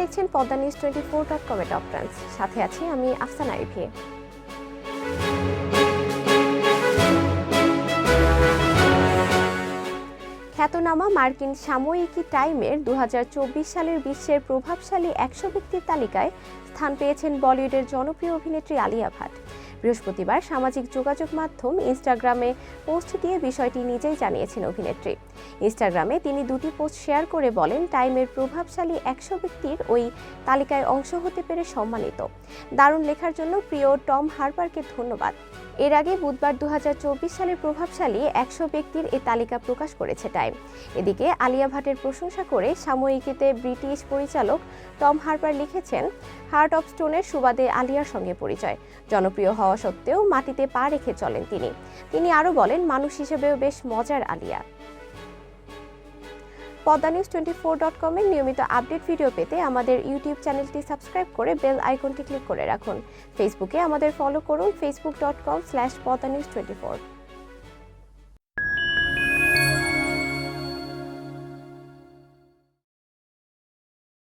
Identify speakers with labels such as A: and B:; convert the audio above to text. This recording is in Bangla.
A: দেখছেন Padma news twenty four dot কমে টপ ট্রান্স সাথে আছি আমি আফসান আরিফি খ্যাতনামা মার্কিন সাময়িকী টাইমের দু হাজার চব্বিশ সালের বিশ্বের প্রভাবশালী একশো ব্যক্তির তালিকায় স্থান পেয়েছেন বলিউডের জনপ্রিয় অভিনেত্রী আলিয়া ভাট। বৃহস্পতিবার সামাজিক যোগাযোগ মাধ্যম ইনস্টাগ্রামে পোস্ট দিয়ে বিষয়টি নিজেই জানিয়েছেন অভিনেত্রী। ইনস্টাগ্রামে তিনি দুটি পোস্ট শেয়ার করে বলেন, টাইমের প্রভাবশালী একশো ব্যক্তির ওই তালিকায় অংশ হতে পেরে সম্মানিত। দারুণ লেখার জন্য প্রিয় টম হারপারকে ধন্যবাদ। এর আগে বুধবার দু হাজার চব্বিশ সালের প্রভাবশালী একশো ব্যক্তির এ তালিকা প্রকাশ করেছে টাইম। এদিকে আলিয়া ভাটের প্রশংসা করে সাময়িকীতে ব্রিটিশ পরিচালক টম হারপার লিখেছেন, হার্ট অফ স্টোনের সুবাদে আলিয়ার সঙ্গে পরিচয়। জনপ্রিয় হওয়া সত্ত্বেও মাটিতে পা রেখে চলেন তিনি। তিনি আরও বলেন, মানুষ হিসেবেও বেশ মজার Alia. Padma news twenty four dot কমের নিয়মিত আপডেট ভিডিও পেতে আমাদের ইউটিউব চ্যানেলটি সাবস্ক্রাইব করে বেল আইকনটি ক্লিক করে রাখুন। ফেসবুকে আমাদের ফলো করুন Facebook dot com slash Padma news twenty four.